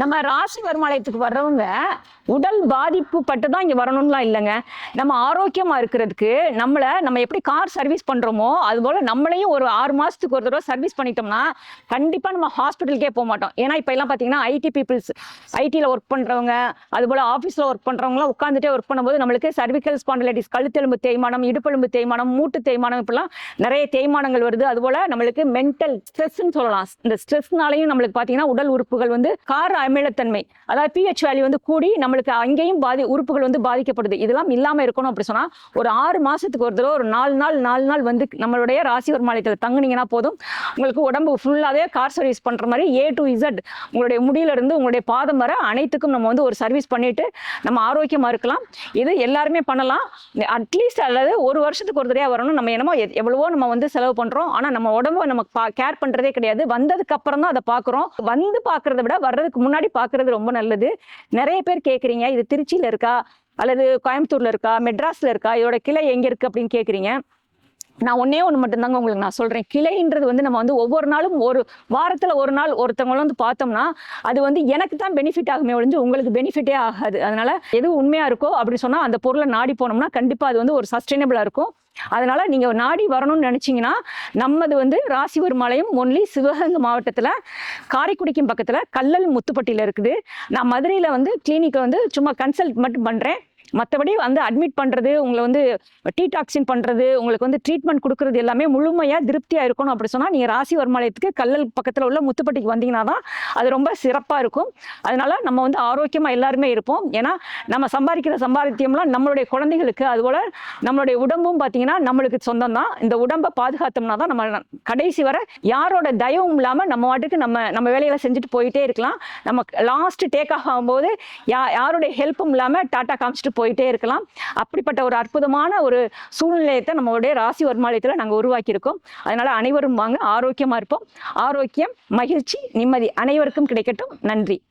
நம்ம ராசி வருமானத்துக்கு வர்றவங்க உடல் பாதிப்பு பட்டு தான் இங்கே வரணும்லாம் இல்லைங்க. நம்ம ஆரோக்கியமாக இருக்கிறதுக்கு நம்மளை நம்ம எப்படி கார் சர்வீஸ் பண்ணுறோமோ அதுபோல் நம்மளையும் ஒரு ஆறு மாதத்துக்கு ஒரு தடவை சர்வீஸ் பண்ணிட்டோம்னா கண்டிப்பாக நம்ம ஹாஸ்பிட்டலுக்கே போக மாட்டோம் ஏன்னா இப்போ எல்லாம் பார்த்தீங்கன்னா ஐடி பீப்புள்ஸ் ஐடியில் ஒர்க் பண்ணுறவங்க அதுபோல் ஆஃபீஸில் ஒர்க் பண்ணுறவங்களாம் உட்காந்துட்டே ஒர்க் பண்ணும்போது நம்மளுக்கு சர்விக்கல் ஸ்பாண்டலைட்டிஸ் கழுத்தெலும்பு தேய்மானம் இடுப்பெலும்பு தேய்மானம் மூட்டு தேய்மானம் இப்பெல்லாம் நிறைய தேய்மானங்கள் வருது. அதுபோல் நம்மளுக்கு மென்டல் ஸ்ட்ரெஸ்ன்னு சொல்லலாம். இந்த ஸ்ட்ரெஸ்னாலையும் நம்மளுக்கு பார்த்தீங்கன்னா உடல் உறுப்புகள் வந்து கார் அமிலத்தன்மை அதாவது பிஹெச் வேல்யூ வந்து கூடி நம்மளுக்கு அங்கேயும் பாதி உறுப்புகள் வந்து பாதிக்கப்படுது. இதெல்லாம் இல்லாமல் இருக்கணும் அப்படி சொன்னால் ஒரு ஆறு மாதத்துக்கு ஒரு தடவை ஒரு நாலு நாள் நாலு நாள் வந்து நம்மளுடைய ராசி ஒரு மாநிலத்தில் தங்குனீங்கன்னா போதும். உங்களுக்கு உடம்பு ஃபுல்லாகவே கார் சர்வீஸ் பண்ணுற மாதிரி ஏ டு இசட் உங்களுடைய முடியிலிருந்து உங்களுடைய பாதம் வர அனைத்துக்கும் நம்ம வந்து ஒரு சர்வீஸ் பண்ணிட்டு நம்ம ஆரோக்கியமாக இருக்கலாம். இது எல்லாருமே பண்ணலாம். அட்லீஸ்ட் அல்லது ஒரு வருஷத்துக்கு ஒரு தடவையா வரணும். நம்ம என்னமோ எ- எவ்வளவோ நம்ம வந்து செலவு பண்ணுறோம் ஆனால் நம்ம உடம்ப நம்ம கேர் பண்ணுறதே கிடையாது. வந்ததுக்கு அப்புறம் தான் அதை பார்க்குறோம். வந்து பார்க்குறத விட வர்றதுக்கு முன்னாடி முன்னாடி பார்க்கறது ரொம்ப நல்லது. நிறைய பேர் கேட்குறீங்க இது திருச்சியில் இருக்கா? அல்லது கோயம்புத்தூரில் இருக்கா? மெட்ராஸில் இருக்கா? இதோட கிளை எங்கே இருக்குது அப்படின்னு கேட்குறீங்க நான் ஒன்னே ஒன்று மட்டும்தாங்க உங்களுக்கு நான் சொல்கிறேன் கிளைன்றது வந்து நம்ம வந்து ஒவ்வொரு நாளும் ஒரு வாரத்தில் ஒரு நாள் ஒருத்தவங்கள வந்து பார்த்தோம்னா அது வந்து எனக்கு தான் பெனிஃபிட் ஆகுமே ஒழிஞ்சு உங்களுக்கு பெனிஃபிட்டே ஆகாது. அதனால் எது உண்மையாக இருக்கோ அப்படின்னு சொன்னால் அந்த பொருளை நாடி போனோம்னா கண்டிப்பாக அது வந்து ஒரு சஸ்டைனபிளாக இருக்கும். அதனால நீங்க நாடி வரணும்னு நினைச்சீங்கன்னா நம்மது வந்து ராசிவர்மலையும் ஒன்லி சிவகங்கை மாவட்டத்தில் காரைக்குடிக்கும் பக்கத்தில் கல்லல் முத்துப்பட்டியில் இருக்குது. நான் மதுரையில் வந்து கிளினிக்கை வந்து சும்மா கன்சல்ட் மட்டும் பண்ணுறேன் மற்றபடி வந்து அட்மிட் பண்ணுறது உங்களை வந்து டீடாக்சின் பண்ணுறது உங்களுக்கு வந்து ட்ரீட்மெண்ட் கொடுக்குறது எல்லாமே முழுமையாக திருப்தியாக இருக்கணும் அப்படி சொன்னால் நீங்கள் ராசி வருமானத்துக்கு கல்லல் பக்கத்தில் உள்ள முத்துப்பட்டிக்கு வந்தீங்கன்னா தான் அது ரொம்ப சிறப்பாக இருக்கும். அதனால் நம்ம வந்து ஆரோக்கியமாக எல்லாருமே இருப்போம். ஏன்னா நம்ம சம்பாதிக்கிற சம்பாதித்தியம்லாம் நம்மளுடைய குழந்தைகளுக்கு அதுபோல் நம்மளுடைய உடம்பும் பார்த்தீங்கன்னா நம்மளுக்கு சொந்தம் தான் இந்த உடம்பை பாதுகாத்தோம்னா தான் நம்ம கடைசி வரை யாரோட தயவும் இல்லாமல் நம்ம வாட்டுக்கு நம்ம நம்ம வேலைகளை செஞ்சுட்டு போயிட்டே இருக்கலாம். நம்ம லாஸ்ட் டேக் ஆஃப் ஆகும்போது யா யாருடைய ஹெல்ப்பும் இல்லாமல் டாட்டா காமிச்சிட்டு போயிட்டே இருக்கலாம். அப்படிப்பட்ட ஒரு அற்புதமான ஒரு சூழ்நிலையத்தை நம்மளுடைய ராசி வருமானத்தில் நாங்கள் உருவாக்கியிருக்கோம். அதனால அனைவரும் வாங்க ஆரோக்கியமாக இருப்போம். ஆரோக்கியம் மகிழ்ச்சி நிம்மதி அனைவருக்கும் கிடைக்கட்டும். நன்றி.